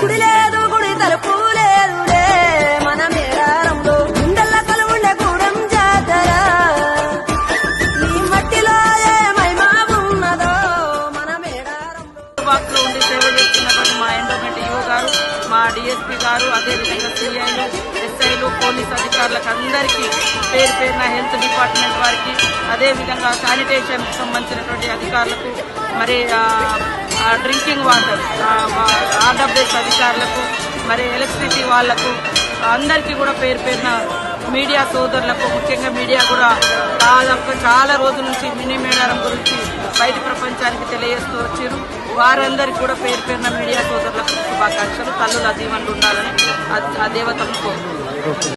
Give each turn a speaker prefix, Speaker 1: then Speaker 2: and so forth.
Speaker 1: కుడి లేదు గుడి తలుపు లేదు మన మేడారంలో గుండెల్ల కలుగుండే గూడెం జాతర. మట్టిలో ఏమైనా ఉన్నదో మన మేడారంలో
Speaker 2: ఉండి సేవ చేస్తున్నటువంటి మా ఎండోమెంట్ ఈఓ మా డిఎస్పీ గారు అదేవిధంగా సిఐలు ఎస్ఐలు పోలీస్ అధికారులకు అందరికీ పేరు పేరున హెల్త్ డిపార్ట్మెంట్ వారికి అదేవిధంగా శానిటేషన్ సంబంధించినటువంటి అధికారులకు మరి డ్రింకింగ్ వాటర్ ఆర్డబ్ల్యూఎస్ అధికారులకు మరి ఎలక్ట్రిసిటీ వాళ్ళకు అందరికీ కూడా పేరు పేరున మీడియా సోదరులకు ముఖ్యంగా మీడియా కూడా దాదాపు చాలా రోజుల నుంచి మినీ మేడారం గురించి బయట ప్రపంచానికి తెలియజేస్తూ వచ్చారు వారందరికీ కూడా పేరు పేరున మీడియా సోదరులకు శుభాకాంక్షలు. తల్లుల దీవెనలు ఉండాలని ఆ- దేవతను కోరుకుంటున్నాను.